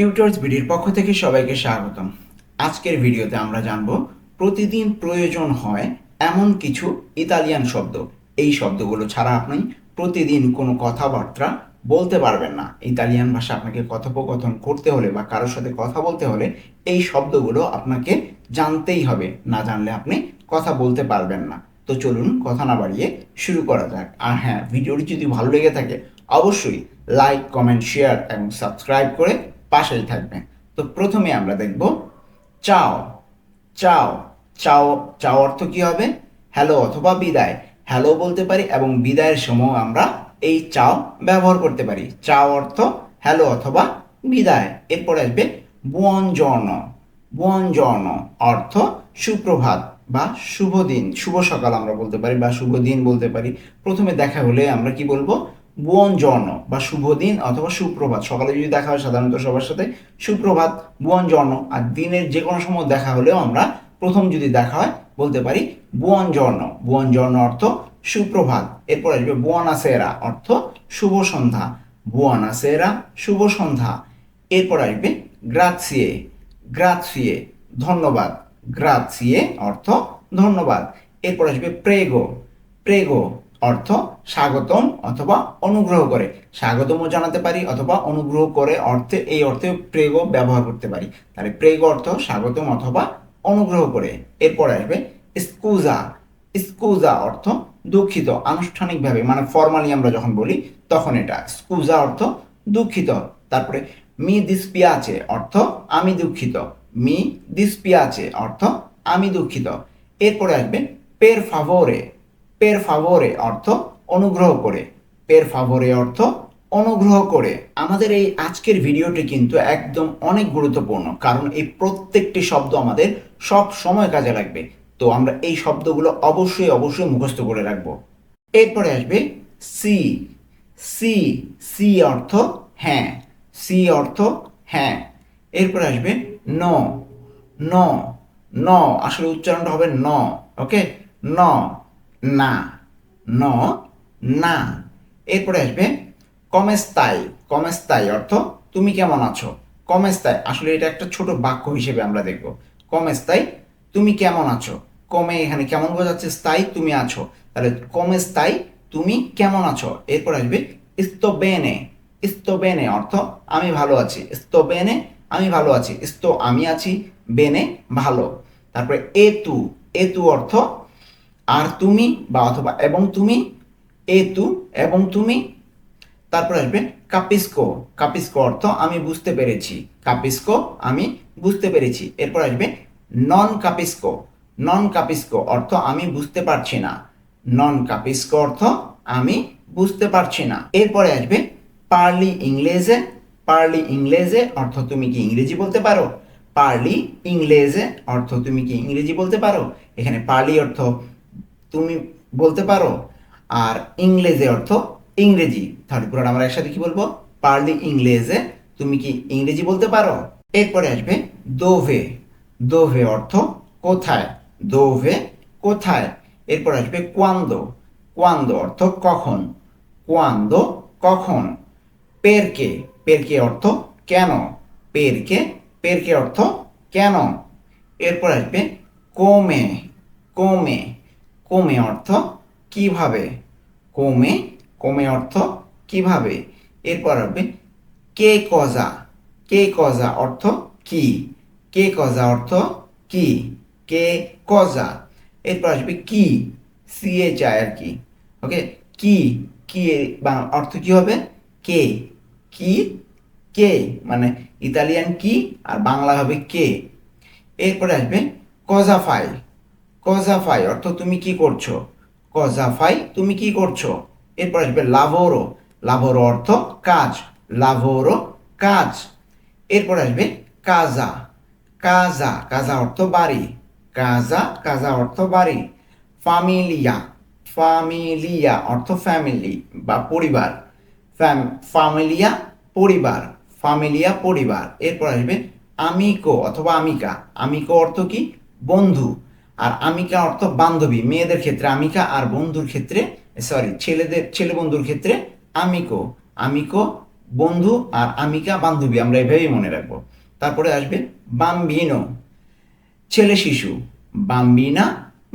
Tutors ভিডিওর পক্ষ থেকে সবাইকে স্বাগতম। আজকের ভিডিওতে আমরা জানব, প্রতিদিন প্রয়োজন হয় এমন কিছু ইতালিয়ান শব্দ। এই শব্দগুলো ছাড়া আপনি প্রতিদিন কোনো কথাবার্তা বলতে পারবেন না। ইতালিয়ান ভাষা আপনাকে কথোপকথন করতে হলে বা কারোর সাথে কথা বলতে হলে এই শব্দগুলো আপনাকে জানতেই হবে, না জানলে আপনি কথা বলতে পারবেন না। তো চলুন কথা না বাড়িয়ে শুরু করা যাক। আর হ্যাঁ ভিডিওটি যদি ভালো লেগে থাকে, অবশ্যই লাইক কমেন্ট শেয়ার এবং সাবস্ক্রাইব করে পাশেই থাকবে। তো প্রথমে আমরা দেখব, চাও চাও চাও চাও অর্থ কি হবে? হ্যালো অথবা বিদায়। হ্যালো বলতে পারি এবং বিদায়ের সময় আমরা এই চাও ব্যবহার করতে পারি। চাও অর্থ হ্যালো অথবা বিদায়। এরপর আসবে বুয়ঞ্জর্ন বুয়ঞ্জর্ন অর্থ সুপ্রভাত বা শুভ দিন। শুভ সকাল আমরা বলতে পারি বা শুভ দিন বলতে পারি। প্রথমে দেখা হলে আমরা কি বলব? বুয়ঞ্জর্ন বা শুভ দিন অথবা সুপ্রভাত। সকালে যদি দেখা হয়, সাধারণত সবার সাথে সুপ্রভাত বুয়ঞ্জর্ন আর দিনের যে কোনো সময় দেখা হলেও আমরা প্রথম যদি দেখা হয়, বলতে পারি বুয়ঞ্জর্ন বুয়ঞ্জর্ন অর্থ সুপ্রভাত। এরপর আসবে বুয়ানাসেরা অর্থ শুভ সন্ধ্যা। বুয়ানাসেরা, শুভ সন্ধ্যা। এরপর আসবে গ্রাৎসিয়ে গ্রাৎসিয়ে ধন্যবাদ। গ্রাৎসিয়ে অর্থ ধন্যবাদ। এরপর আসবে প্রেগো। প্রেগো অর্থ স্বাগতম অথবা অনুগ্রহ করে। স্বাগতমও জানাতে পারি অথবা অনুগ্রহ করে অর্থে, এই অর্থে প্রেগো ব্যবহার করতে পারি। তাহলে প্রেগ অর্থ স্বাগতম অথবা অনুগ্রহ করে। এরপর আসবে স্কুজা। স্কুজা অর্থ দুঃখিত, আনুষ্ঠানিকভাবে মানে ফর্মালি আমরা যখন বলি, তখন এটা। স্কুজা অর্থ দুঃখিত। তারপরে মি দিসপিয়াচে অর্থ আমি দুঃখিত। মি দিসপিয়াচে অর্থ আমি দুঃখিত। এরপরে আসবে পের ফাভোরে। পের ফাভোরে অর্থ অনুগ্রহ করে। পের ফাভোরে অর্থ অনুগ্রহ করে। আমাদের এই আজকের ভিডিওটি কিন্তু একদম অনেক গুরুত্বপূর্ণ, কারণ এই প্রত্যেকটি শব্দ আমাদের সব সময় কাজে লাগবে। তো আমরা এই শব্দগুলো অবশ্যই অবশ্যই মুখস্থ করে রাখব। এরপরে আসবে সি সি সি অর্থ হ্যাঁ সি অর্থ হ্যাঁ। এরপরে আসবে ন। ন ন, আসলে উচ্চারণটা হবে ন ওকে ন। না, ন, না। এরপরে আসবে কমেস্তাই কমেস্তাই অর্থ তুমি কেমন আছো? কমেস্তাই, আসলে এটা একটা ছোট বাক্য হিসেবে আমরা দেখব। কমেস্তাই, তুমি কেমন আছো? কমে এখানে কেমন বোঝাচ্ছে? স্থায়ী তুমি আছো। তাহলে কমেস্তাই, তুমি কেমন আছো? এরপর আসবে ইস্তবেনে ইস্তবেনে অর্থ আমি ভালো আছি। ইস্তবেনে আমি ভালো আছি। ইস্তো আমি আছি, বেনে ভালো। তারপরে এতু এতু অর্থ আর তুমি বা অথবা এবং তুমি, এ তু এবং তুমি, তারপর আসবে কাপিস্কো। কাপিস্কো অর্থ আমি বুঝতে পেরেছি। কাপিস্কো আমি বুঝতে পেরেছি। এরপর আসবে নন কাপিস্কো। নন কাপিস্কো অর্থ আমি বুঝতে পারছি না। নন কাপিস্কো অর্থ আমি বুঝতে পারছি না। এরপরে আসবে পার্লি ইংলেজে। পার্লি ইংলেজে অর্থ তুমি কি ইংরেজি বলতে পারো? পার্লি ইংলেজে অর্থ তুমি কি ইংরেজি বলতে পারো? এখানে পার্লি অর্থ তুমি বলতে পারো। আর ইংরেজে অর্থ ইংরেজি। থার্ড পুরো আমরা একসাথে কি বলব? পার্লি ইংলেজে তুমি কি ইংরেজি বলতে পারো? এরপরে আসবে দোভে। দোভে অর্থ কোথায়? দোভে কোথায়? এরপর আসবে কোয়ান্দো। কোয়ান্দো অর্থ কখন? কোয়ান্দো কখন? পেরকে। পেরকে অর্থ কেন? পেরকে। পেরকে অর্থ কেন? এরপর আসবে কোমে। কোমে। কোমে অর্থ কীভাবে? কোমে কোমে অর্থ কীভাবে? এরপর আসবে কে কজা? কে কজা অর্থ কি? কে কজা অর্থ কি? কে কজা? এরপর আসবে কি? সিএ চায় আর কি। ওকে? কি কি অর্থ কি হবে? কে, কি, কে? মানে ইতালিয়ান কি আর বাংলা হবে কে? এরপরে আসবে কজাফাই কজাফাই অর্থ তুমি কি করছ? কজাফাই তুমি কি করছ? এরপর আসবে লাভোরো লাভোরো অর্থ কাজ। লাভোরো কাজ। এরপর আসবে কাজা কাজা কাজা অর্থ বাড়ি। কাজা কাজা অর্থ বাড়ি। ফামিলিয়া ফামিলিয়া অর্থ ফ্যামিলি বা পরিবার। ফামিলিয়া পরিবার। ফামিলিয়া পরিবার। এরপর আসবে আমিকো অথবা আমিকা আমিকো অর্থ কি? বন্ধু। আর আমিকা অর্থ বান্ধবী, মেয়েদের ক্ষেত্রে আমিকা আর বন্ধুর ক্ষেত্রে সরি ছেলেদের, ছেলে বন্ধুর ক্ষেত্রে আমিকো। আমিকো বন্ধু আর আমিকা বান্ধবী, আমরা এভাবেই মনে রাখব। তারপরে আসবে বাম্বিনো, ছেলে শিশু, বাম্বিনা,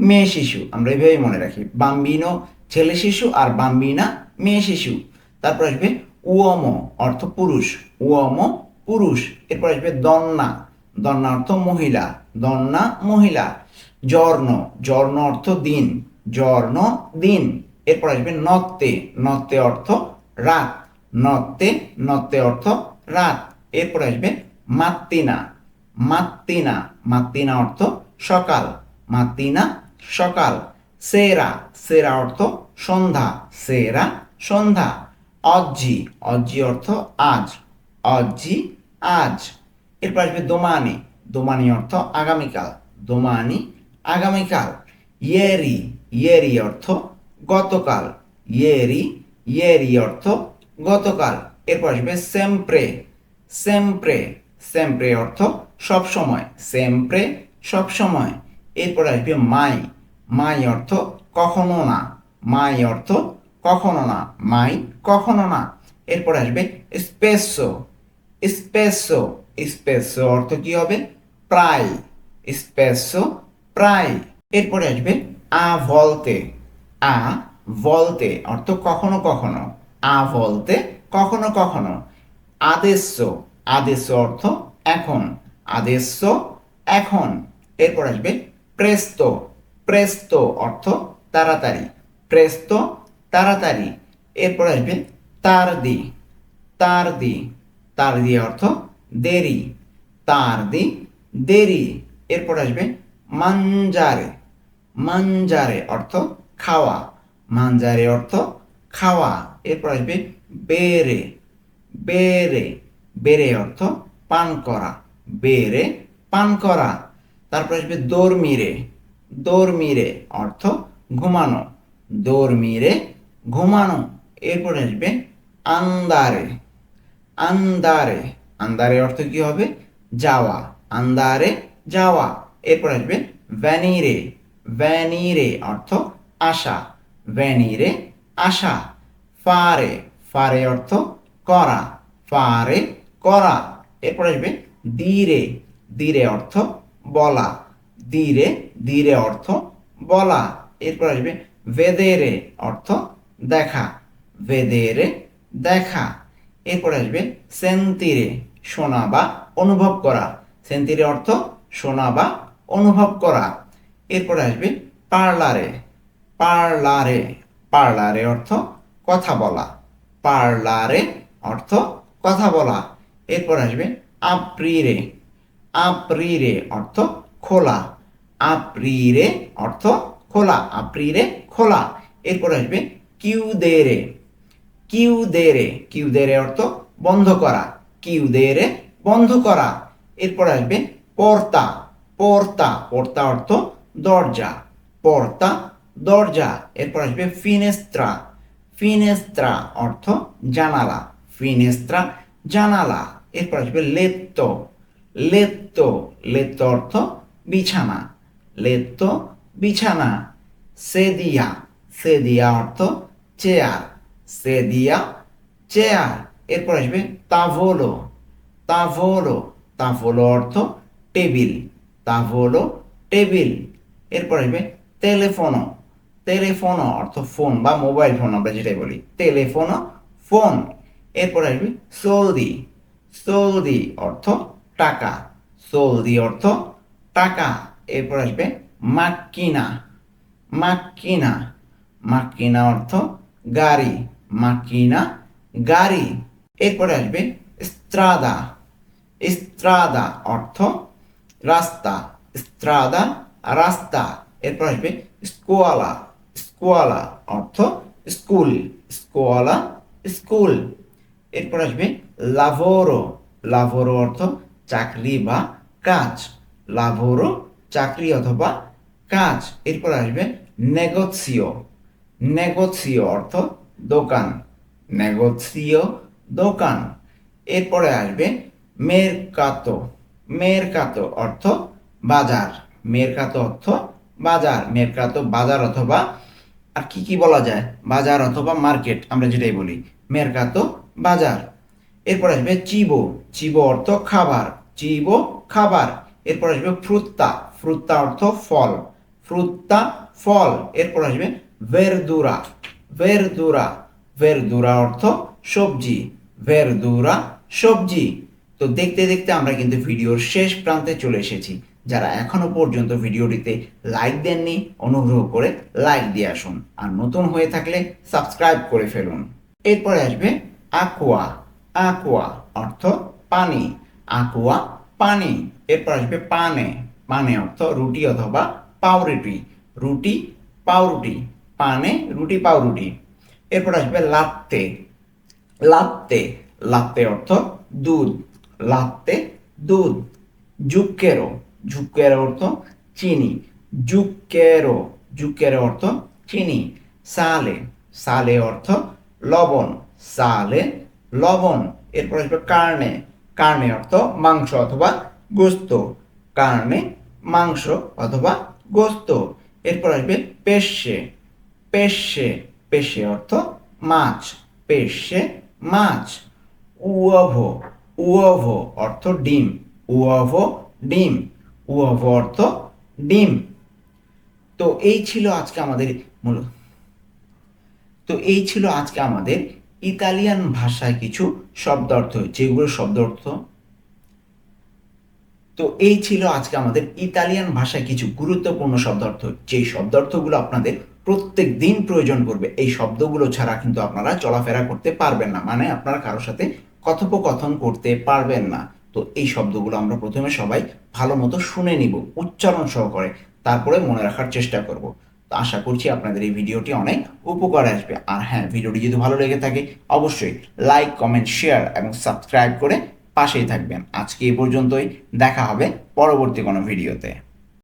মেয়ে শিশু, আমরা এভাবেই মনে রাখি। বাম্বিনো, ছেলে শিশু আর বাম্বিনা, মেয়ে শিশু। তারপর আসবে উয়ম অর্থ পুরুষ উয়ম পুরুষ। এরপর আসবে দন্না দন্না অর্থ মহিলা, দন্না মহিলা। জর্ণ জর্ণ অর্থ দিন জর্ণ দিন। এরপর আসবে নত্তে নত্তে অর্থ রাত, নত্তে নত্তে অর্থ রাত। এরপর আসবে মাত্তিনা মাত্তিনা মাত্তিনা অর্থ সকাল, মাত্তিনা সকাল। সেরা সেরা অর্থ সন্ধ্যা, সেরা সন্ধ্যা। অজ্জি অজ্জি অর্থ আজ, অজ্জি আজ। এরপর আসবে দোমানি দোমানি অর্থ আগামীকাল, দোমানি আগামীকাল, ইয়েরি ইয়েরি অর্থ গতকাল, ইয়েরি ইয়েরি অর্থ গতকাল। এরপর আসবে সেম্প্রে সেম্প্রে সেম্প্রে অর্থ সব সময় সেম্প্রে সব সময় এরপর আসবে মাই মাই অর্থ কখনো না, মাই অর্থ কখনো না, মাই কখনো না। এরপর আসবে স্পেসো স্পেসো স্পেসো অর্থ কি হবে? প্রায়, স্পেসো প্রায়। এরপরে আসবে আ ভলতে। আ ভলতে, অর্থ কখনো কখনো। আ ভলতে, কখনো কখনো। আদেশ্য আদেশ্য অর্থ এখন। আদেশ্য এখন। এরপর আসবে প্রেস্ত। প্রেস্ত অর্থ তাড়াতাড়ি। প্রেস্ত তাড়াতাড়ি। এরপর আসবে তার দি তার দি তার দি অর্থ দেরি। তার দি দেরি। এরপর আসবে মাঞ্জারে মাঞ্জারে অর্থ খাওয়া। মাঞ্জারে অর্থ খাওয়া। এরপর আসবে বেরে। বেরে। বেরে অর্থ পান করা। বেরে পান করা। তারপর আসবে দোরমিরে। দোরমিরে অর্থ ঘুমানো। দোরমিরে ঘুমানো। এরপর আসবে আন্দারে। আন্দারে। আন্দারে অর্থ কি হবে? যাওয়া। আন্দারে যাওয়া। এরপর আসবে ভ্যানিরে ভ্যানিরে অর্থ আশা ভ্যানিরে আশা ফারে ফারে অর্থ করা ফারে করা। এরপর আসবে ধীরে ধীরে অর্থ বলা ধীরে ধীরে অর্থ বলা। এরপর আসবে ভেদেরে অর্থ দেখা ভেদেরে দেখা। এরপর আসবে সেন্তিরে শোনা বা অনুভব করা। সেন্তিরে অর্থ শোনা বা অনুভব করা। এরপর আসবে পার্লারে। পার্লারে পার্লারে অর্থ কথা বলা। পার্লারে অর্থ কথা বলা। এরপর আসবে আপ্রিরে। আপ্রিরে অর্থ খোলা। আপ্রিরে অর্থ খোলা। আপ্রিরে খোলা। এরপর আসবে কিউ দেরে কিউ দেরে কিউ দেরে অর্থ বন্ধ করা। কিউ দেরে বন্ধ করা। এরপর আসবে পর্তা পর্তা পর্তা অর্থ দরজা, পর্তা দরজা, এরপর আসবে ফিনেস্ত্রা ফিনেস্ত্রা অর্থ জানালা, ফিনেস্ত্রা জানালা, এরপর আসবে লেত্ত লেত্ত লেত্ত অর্থ বিছানা লেত্ত বিছানা, সেদিয়া সেদিয়া অর্থ চেয়ার, সেদিয়া চেয়ার, এরপর আসবে তাভোলো তাভোলো তাভোলো অর্থ টেবিল তাভোলো টেবিল। এরপর আসবে টেলিফোনো টেলিফোনো অর্থ ফোন বা মোবাইল ফোন আমরা যেটাই বলি টেলিফোনো ফোন এরপর আসবে সৌদি সৌদি অর্থ টাকা। সৌদি অর্থ টাকা। এরপর আসবে মাক্কিনা। মাক্কিনা। মাক্কিনা অর্থ গাড়ি। মাক্কিনা গাড়ি। এরপরে আসবে স্ত্রাদা স্ত্রাদা অর্থ রাস্তা, স্ত্রাদা, রাস্তা। এরপর আসবে স্কোয়ালা। স্কোয়ালা অর্থ স্কুল, স্কোয়ালা স্কুল। এরপর আসবে লাভোরো। লাভোরো অর্থ চাকরি বা কাজ। লাভোরো চাকরি অথবা কাজ। এরপর আসবে নেগোসিও। নেগোসিও অর্থ দোকান। নেগোসিও দোকান। এরপরে আসবে মেরকাতো। মেরকাতো অর্থ বাজার। মেরকাতো অর্থ বাজার। মেরকাতো বাজার অথবা, আর কি কি বলা যায়? বাজার অথবা মার্কেট, আমরা যেটাই বলি। মেরকাতো বাজার। এরপর আসবে চিবো। চিবো অর্থ খাবার। চিবো খাবার। এরপর আসবে ফ্রুত্তা ফ্রুত্তা অর্থ ফল। ফ্রুত্তা ফল। এরপর আসবে ভেরদুরা ভেরদুরা ভেরদুরা অর্থ সবজি। ভেরদুরা সবজি। তো দেখতে দেখতে আমরা কিন্তু ভিডিওর শেষ প্রান্তে চলে এসেছি। যারা এখনও পর্যন্ত ভিডিওটিতে লাইক দেননি, অনুগ্রহ করে লাইক দিয়ে আসুন। আর নতুন হয়ে থাকলে সাবস্ক্রাইব করে ফেলুন। এরপরে আসবে আকুয়া আকুয়া অর্থ পানি। আকুয়া পানি। এরপর আসবে পানে। পানে অর্থ রুটি অথবা পাউরুটি। রুটি, পাউরুটি। পানে রুটি, পাউরুটি। এরপর আসবে লাত্তে। লাত্তে। লাত্তে অর্থ দুধ। লাত্তে দুধ। জুক্কেরো জুক্কেরো অর্থ চিনি। জুক্কেরো জুক্কেরো অর্থ চিনি। সালে সালে অর্থ লবণ। সালে লবণ, এরপর আসবে কার্নে। কার্নে অর্থ মাংস অথবা গোস্ত। কার্নে মাংস অথবা গোস্ত। এরপর আসবে পেশে পেশে পেশে অর্থ মাছ। পেশে মাছ। উয়াভো উয়াভো অর্থ ডিম। উয়াভো ডিম। উয়াভো অর্থ ডিম। তো এই ছিল আজকে আমাদের মূল তো এই ছিল আজকে আমাদের ইতালিয়ান ভাষায় কিছু শব্দ অর্থ যেগুলো শব্দ অর্থ। তো এই ছিল আজকে আমাদের ইতালিয়ান ভাষায় কিছু গুরুত্বপূর্ণ শব্দ শব্দার্থ যে শব্দার্থগুলো আপনাদের প্রত্যেক দিন প্রয়োজন করবে এই শব্দগুলো ছাড়া কিন্তু আপনারা চলাফেরা করতে পারবেন না। মানে আপনারা কারোর সাথে কথোপকথন করতে পারবেন না। তো এই শব্দগুলো আমরা প্রথমে সবাই ভালো মতো শুনে নিব, উচ্চারণ সহকারে। তারপরে মনে রাখার চেষ্টা করব। তো আশা করছি আপনাদের এই ভিডিওটি অনেক উপকার আসবে। আর হ্যাঁ ভিডিওটি যদি ভালো লেগে থাকে, অবশ্যই লাইক, কমেন্ট, শেয়ার এবং সাবস্ক্রাইব করে পাশেই থাকবেন। আজকে এই পর্যন্তই, দেখা হবে পরবর্তী কোনো ভিডিওতে।